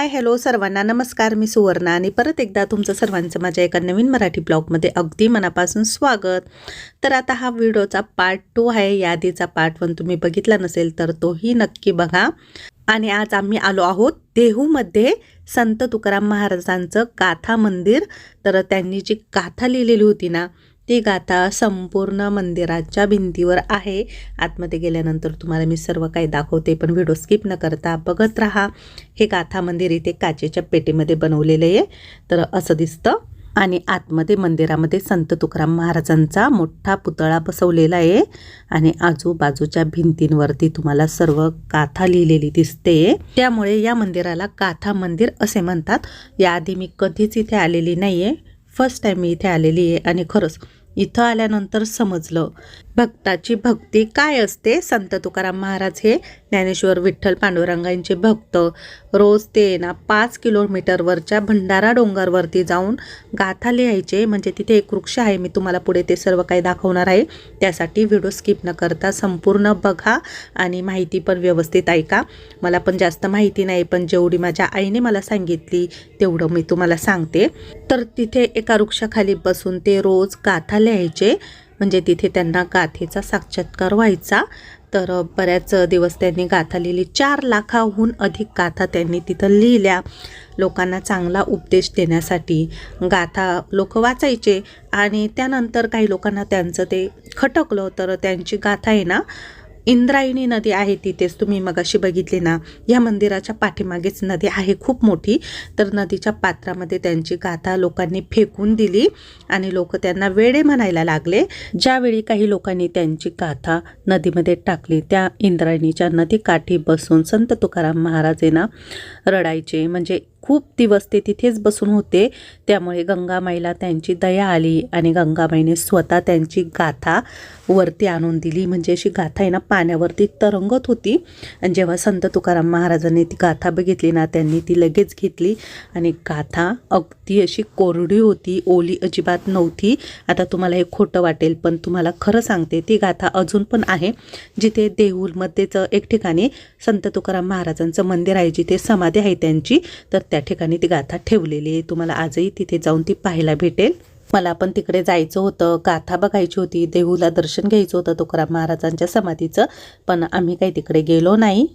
Hi hello सर्वांना. नमस्कार मी सुवर्णा आणि परत एकदा तुमचं सर्वांचं माझ्या एका नवीन मराठी ब्लॉगमध्ये अगदी मनापासून स्वागत. तर आता हा व्हिडिओचा पार्ट टू आहे. यादीचा पार्ट वन तुम्ही बघितला नसेल तर तोही नक्की बघा. आणि आज आम्ही आलो आहोत देहूमध्ये संत तुकाराम महाराजांचं गाथा मंदिर. तर त्यांनी जी गाथा लिहिलेली होती ना ती गाथा संपूर्ण मंदिराच्या भिंतीवर आहे. आतमध्ये गेल्यानंतर तुम्हाला मी सर्व काही दाखवते पण व्हिडिओ स्किप न करता बघत राहा. हे गाथा मंदिर इथे काचेच्या पेटीमध्ये बनवलेलं आहे. तर असं दिसतं. आणि आतमध्ये मंदिरामध्ये संत तुकाराम महाराजांचा मोठा पुतळा बसवलेला आहे. आणि आजूबाजूच्या भिंतींवरती तुम्हाला सर्व काथा लिहिलेली दिसते. त्यामुळे या मंदिराला काथा मंदिर असे म्हणतात. याआधी मी कधीच इथे आलेली नाही आहे फर्स्ट टाईम मी इथे आलेली आहे. आणि खरंच इथं आल्यानंतर समजलं. भक्ताची भक्ती काय असते? संत तुकाराम महाराज हे ज्ञानेश्वर विठ्ठल पांडुरंगांचे भक्त. रोज ते ना पाच किलोमीटरवरच्या भंडारा डोंगरवरती जाऊन गाथा लिहायचे. म्हणजे तिथे एक वृक्ष आहे. मी तुम्हाला पुढे ते सर्व काही दाखवणार आहे. त्यासाठी व्हिडिओ स्किप न करता संपूर्ण बघा आणि माहिती पण व्यवस्थित ऐका. मला पण जास्त माहिती नाही पण जेवढी माझ्या आईने मला सांगितली तेवढं मी तुम्हाला सांगते. तर तिथे एका वृक्षाखाली बसून ते रोज गाथा लिहायचे. म्हणजे तिथे त्यांना गाथेचा साक्षात्कार व्हायचा. तर बऱ्याच दिवस त्यांनी गाथा लिहिली चार लाखाहून अधिक गाथा त्यांनी तिथं लिहिल्या. लोकांना चांगला उपदेश देण्यासाठी गाथा लोक वाचायचे आणि त्यानंतर काही लोकांना त्यांचं ते खटकलं. तर त्यांची गाथा आहे ना इंद्रायणी नदी आहे तिथेच तुम्ही मगाशी बघितली ना या मंदिराच्या पाठीमागेच नदी आहे खूप मोठी. तर नदीच्या पात्रामध्ये त्यांची गाथा लोकांनी फेकून दिली आणि लोक त्यांना वेडे म्हणायला लागले. ज्यावेळी काही लोकांनी त्यांची गाथा नदीमध्ये टाकली त्या इंद्रायणीच्या नदीकाठी बसून संत तुकाराम महाराजेंना रडायचे. म्हणजे खूप दिवस ते तिथेच बसून होते. त्यामुळे गंगामाईला त्यांची दया आली आणि गंगामाईने स्वतः त्यांची गाथा वरती आणून दिली. म्हणजे अशी गाथा आहे ना पाण्यावरती तरंगत होती. आणि जेव्हा संत तुकाराम महाराजांनी ती गाथा बघितली ना त्यांनी ती लगेच घेतली. आणि गाथा अगदी अशी कोरडी होती ओली अजिबात नव्हती. आता तुम्हाला हे खोटं वाटेल पण तुम्हाला खरं सांगते ती गाथा अजून पण आहे. जिथे देऊलमध्येच एक ठिकाणी संत तुकाराम महाराजांचं मंदिर आहे जिथे समाधी आहे त्यांची तर त्या ठिकाणी ती गाथा ठेवलेली आहे. तुम्हाला आजही तिथे जाऊन ती पाहायला भेटेल. मला पण तिकडे जायचं होतं. गाथा बघायची होती. देहूला दर्शन घ्यायचं होतं तुकाराम महाराजांच्या समाधीचं. पण आम्ही काही तिकडे गेलो नाही.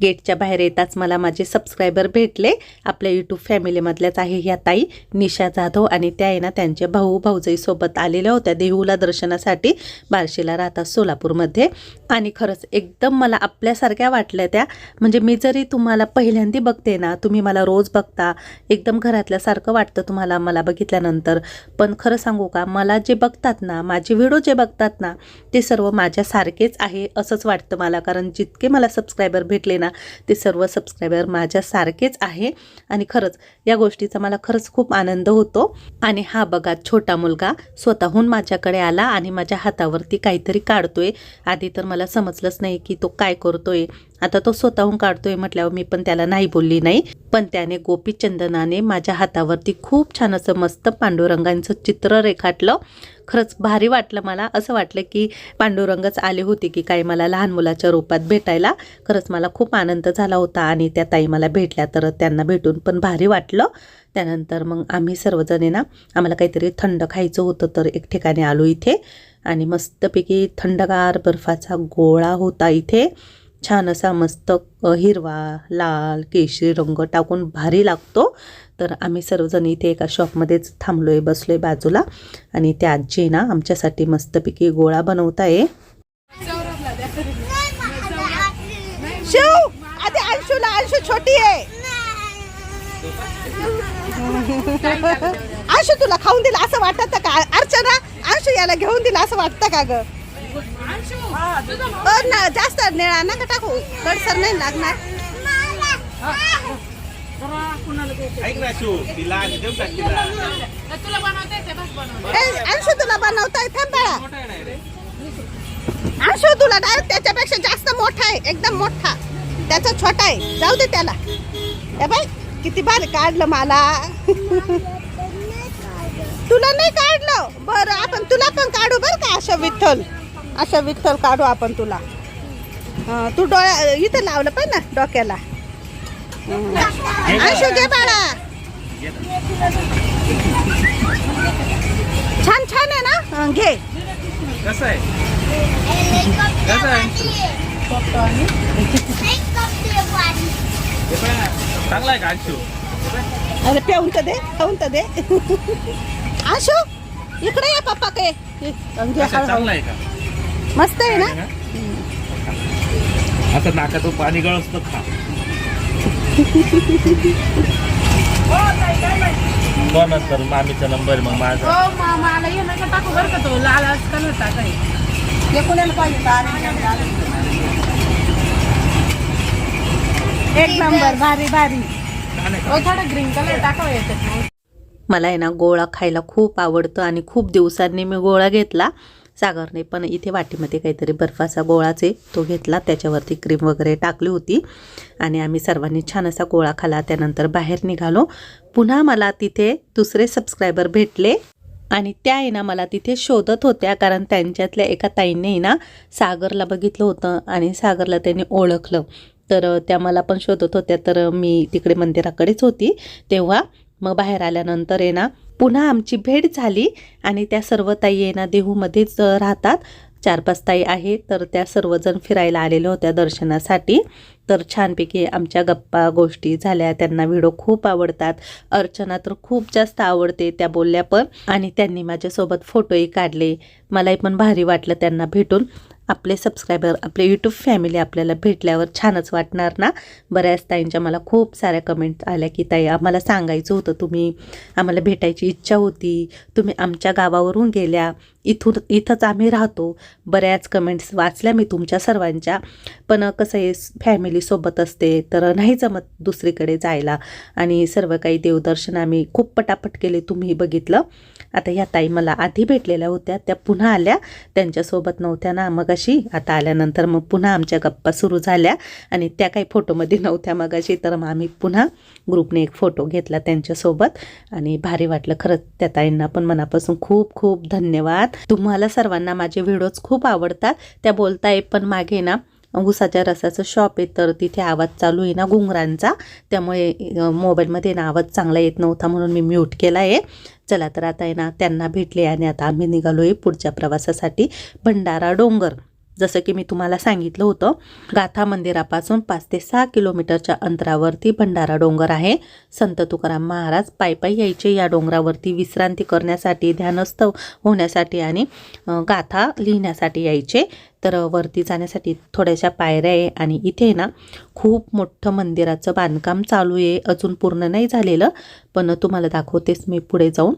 गेटच्या बाहेर येताच मला माझे सबस्क्रायबर भेटले. आपल्या यूट्यूब फॅमिलीमधल्याच आहे ह्या ताई निशा जाधव आणि त्या आहे ना त्यांच्या भाऊ भाऊजाईसोबत आलेल्या होत्या देहूला दर्शनासाठी बार्शीला राहतात सोलापूरमध्ये. आणि खरंच एकदम मला आपल्यासारख्या वाटल्या त्या. म्हणजे मी जरी तुम्हाला पहिल्यांदा बघते ना तुम्ही मला रोज बघता एकदम घरातल्यासारखं वाटतं तुम्हाला मला बघितल्यानंतर. पण खरं सांगू का मला जे बघतात ना माझे व्हिडिओ जे बघतात ना ते सर्व माझ्यासारखेच आहे असंच वाटतं मला. कारण जितके मला सबस्क्रायबर भेटले ना ते सर्व सबस्क्रायबर माझ्यासारखेच आहे. आणि खरंच या गोष्टीचा मला खरंच खूप आनंद होतो. आणि हा बघा छोटा मुलगा स्वतःहून माझ्याकडे आला आणि माझ्या हातावरती काहीतरी काढतोय. आधी तर मला समजलंच नाही की तो काय करतोय. आता तो स्वतःहून काढतोय म्हटल्यावर मी पण त्याला नाही बोलली नाही. पण त्याने गोपीचंदनाने माझ्या हातावरती खूप छान असं मस्त पांडुरंगांचं चित्र रेखाटलं. खरंच भारी वाटलं मला. असं वाटलं की पांडुरंगच आले होते की काय मला लहान मुलाच्या रूपात भेटायला. खरंच मला खूप आनंद झाला होता आणि त्या ताई मला भेटल्या तर त्यांना भेटून पण भारी वाटलं. त्यानंतर मग आम्ही सर्वजण ना आम्हाला काहीतरी थंड खायचं होतं तर एक ठिकाणी आलो इथे. आणि मस्तपैकी थंडगार बर्फाचा गोळा होता इथे. छान असा मस्त हिरवा लाल केशरी रंग टाकून भारी लागतो. तर आम्ही सर्वजण इथे एका शॉपमध्येच थांबलो आहे बसलो आहे बाजूला. आणि त्या आजी ना आमच्यासाठी मस्तपैकी गोळा बनवत आहे छोटी आहे. आशू तुला खाऊन दिलं असं वाटत का? अर्चना आशू याला घेऊन दिलं असं वाटतं का ग? ना जास्त निळा नका टाकू. कडसर नाही लागणार. ना अंशू तुला थांब अंशू तुला डायरेक्ट त्याच्यापेक्षा जास्त मोठा आहे एकदम मोठा. त्याचा छोटा आहे. जाऊ दे त्याला. ए बाई किती भारी काढलं मला. तुला नाही काढलं. बरं आपण तुला पण काढू बरं का अशा विठ्ठल? अशा विठ्ठल काढू आपण तुला. तू डोळ्या इथं लावलं पण ना डोक्याला. अंशू घे बाळा. छान छान आहे ना? घे. कसं आहे? कसं आहे? पाह्य ना, चांगला आहे का अंशू? अरे पेऊन तर दे खाऊन तर दे. आशू इकडे ये पप्पा के घे कसं आहे, हळूहळू. चांगला आहे का? मस्त आहे ना? आता नाकातून पाणी गळसतं खा. तो नंतर मामीचा नंबर मग माझा. एक नंबर भारी भारी. मला आहे ना गोळा खायला खूप आवडतं आणि खूप दिवसांनी मी गोळा घेतला. सागरने पण इथे वाटीमध्ये काहीतरी बर्फाचा गोळाच आहे तो घेतला त्याच्यावरती क्रीम वगैरे टाकली होती. आणि आम्ही सर्वांनी छान असा गोळा खाला. त्यानंतर बाहेर निघालो. पुन्हा मला तिथे दुसरे सबस्क्रायबर भेटले. आणि त्या आहे ना मला तिथे शोधत होत्या. कारण त्यांच्यातल्या एका ताईने ना सागरला बघितलं होतं आणि सागरला त्यांनी ओळखलं. तर त्या मला पण शोधत होत्या. तर मी तिकडे मंदिराकडेच होती. तेव्हा मग बाहेर आल्यानंतर आहे ना पुन्हा आमची भेट झाली आणि त्या सर्व ताई येणा देहूमध्येच राहतात. चार पाच ताई आहे तर त्या सर्वजण फिरायला आलेल्या होत्या दर्शनासाठी. तर छानपैकी आमच्या गप्पा गोष्टी झाल्या. त्यांना व्हिडिओ खूप आवडतात. अर्चना तर खूप जास्त आवडते त्या बोलल्या पण. आणि त्यांनी माझ्यासोबत फोटोही काढले. मलाही पण भारी वाटलं त्यांना भेटून. आपले सबस्क्रायबर आपले यूट्यूब फॅमिली आपल्याला भेटल्यावर छानच वाटणार ना? बऱ्याच ताईंच्या मला खूप साऱ्या कमेंट आल्या की ताई आम्हाला सांगायचं होतं तुम्ही. आम्हाला भेटायची इच्छा होती. तुम्ही आमच्या गावावरून गेल्या. इथून इथंच आम्ही राहतो. बऱ्याच कमेंट्स वाचल्या मी तुमच्या सर्वांच्या. पण कसं आहे फॅमिली फॅमिलीसोबत असते तर नाही जमत दुसरीकडे जायला. आणि सर्व काही देवदर्शन आम्ही खूप पटापट केले तुम्ही बघितलं. आता ह्या ताई मला आधी भेटलेल्या होत्या त्या पुन्हा आल्या. त्यांच्यासोबत नव्हत्या ना मग अशी आता आल्यानंतर मग पुन्हा आमच्या गप्पा सुरू झाल्या. आणि त्या काही फोटोमध्ये नव्हत्या मग अशी तर मग आम्ही पुन्हा ग्रुपने एक फोटो घेतला त्यांच्यासोबत. आणि भारी वाटलं खरंच त्या ताईंना पण मनापासून खूप खूप धन्यवाद. तुम्हाला सर्वांना माझे व्हिडिओज खूप आवडतात. त्या बोलताय पण मागे ना ऊसाच्या रसाचं शॉप आहे तर तिथे आवाज चालू आहे ना घुंगरांचा. त्यामुळे मोबाईलमध्ये ना आवाज चांगला येत नव्हता म्हणून मी म्यूट केला आहे. चला तर आता आहे ना त्यांना भेटले आणि आता आम्ही निघालो आहे पुढच्या प्रवासासाठी. भंडारा डोंगर. जसं की मी तुम्हाला सांगितलं होतं गाथा मंदिरापासून पाच ते सहा किलोमीटरच्या अंतरावरती भंडारा डोंगर आहे. संत तुकाराम महाराज पायपायी यायचे या डोंगरावरती विश्रांती करण्यासाठी ध्यानस्थ होण्यासाठी आणि गाथा लिहिण्यासाठी यायचे. तर वरती जाण्यासाठी थोड्याशा पायऱ्या आहे आणि इथे ना खूप मोठं मंदिराचं बांधकाम चालू आहे. अजून पूर्ण नाही झालेलं पण तुम्हाला दाखवतेच मी पुढे जाऊन.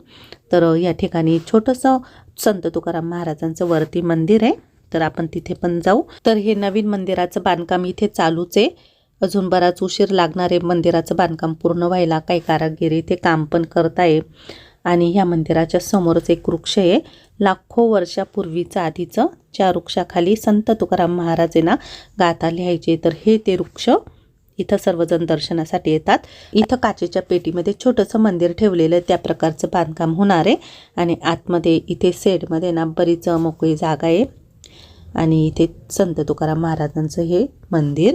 तर या ठिकाणी छोटंसं संत तुकाराम महाराजांचं वरती मंदिर आहे. तर आपण तिथे पण जाऊ. तर हे नवीन मंदिराचं बांधकाम इथे चालूच आहे. अजून बराच उशीर लागणार आहे मंदिराचं बांधकाम पूर्ण व्हायला. काही कारागिरी इथे काम पण करताय आणि ह्या मंदिराच्या समोरच एक वृक्ष आहे. लाखो वर्षापूर्वीचं आधीचं. ज्या वृक्षाखाली संत तुकाराम महाराज गाता गाथा लिहायचे. तर हे ते वृक्ष इथं सर्वजण दर्शनासाठी येतात. इथं काचेच्या पेटीमध्ये छोटंसं मंदिर ठेवलेलं आहे. त्या प्रकारचं बांधकाम होणार आहे. आणि आतमध्ये इथे सेडमध्ये ना बरीच मोकळी जागा आहे. आणि इथे संत तुकाराम महाराजांचं हे मंदिर.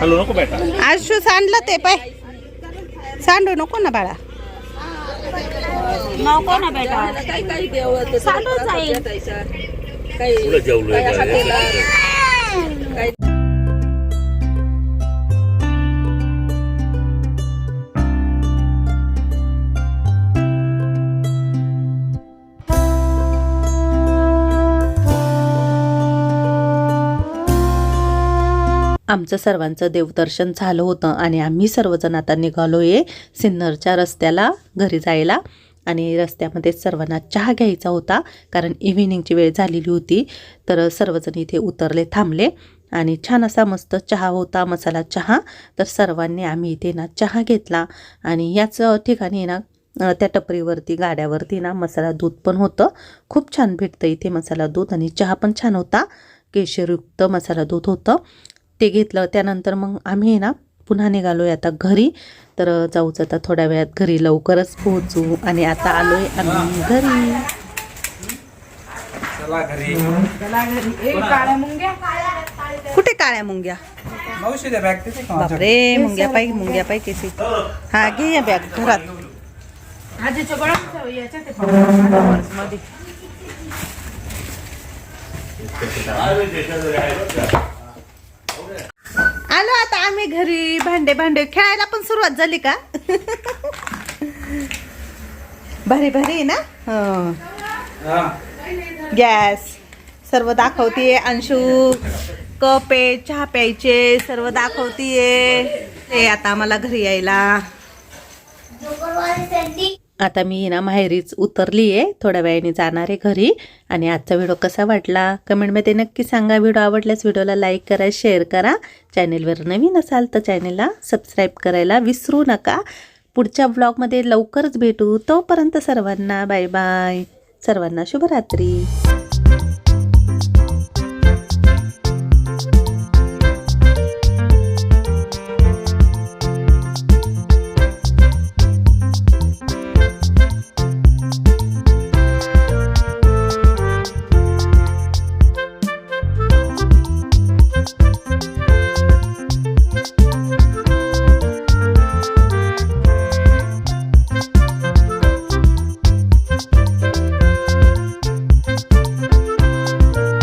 हॅलो नको बेटा. आशू सांडलं ते पाय. सांडू नको ना बाळा. नको ना बेटा? चालू जाईल जेवलोय आमचं सर्वांचं देवदर्शन झालं होतं आणि आम्ही सर्वजण आता निघालो आहे सिन्नरच्या रस्त्याला घरी जायला. आणि रस्त्यामध्ये सर्वांना चहा घ्यायचा होता कारण इव्हिनिंगची वेळ झालेली होती. तर सर्वजण इथे उतरले थांबले. आणि छान असा मस्त चहा होता मसाला चहा. तर सर्वांनी आम्ही इथे ना चहा घेतला. आणि याच ठिकाणी ना त्या टपरीवरती गाड्यावरती ना मसाला दूध पण होतं. खूप छान भेटतं इथे मसाला दूध. आणि चहा पण छान होता. केशरयुक्त मसाला दूध होतं. ते घेतलं. त्यानंतर मग आम्ही ना पुन्हा निघालोय आता घरी. तर जाऊच आता थोड्या वेळात घरी लवकरच पोहोचू. आणि आता आलोय आम्ही घरी. चला घरी. कुठे काळ्या मुंग्या? बापरे मुंग्या पाहिजे मुंग्या पाहिजे केसी हा घे या बॅग घरात. आलो आम्ही घरी भांडे भांडे खेळायला पण सुरुवात झाली का? भारी भारी आहे ना? हं. हा. गॅस. सर्व दाखवतीये अंशू. कप आहे चहा प्यायचे सर्व दाखवतीये. ते आता आम्हाला घरी यायला. आता मी ना माहेरीच उतरली आहे थोड्या वेळाने जाणार आहे घरी. आणि आजचा व्हिडिओ कसा वाटला? कमेंटमध्ये नक्की सांगा. व्हिडिओ आवडल्यास व्हिडिओला लाईक करा शेअर करा. चॅनेलवर नवीन असाल तर चॅनेलला सबस्क्राईब करायला विसरू नका. पुढच्या ब्लॉगमध्ये लवकरच भेटू. तोपर्यंत सर्वांना बाय बाय सर्वांना शुभरात्री.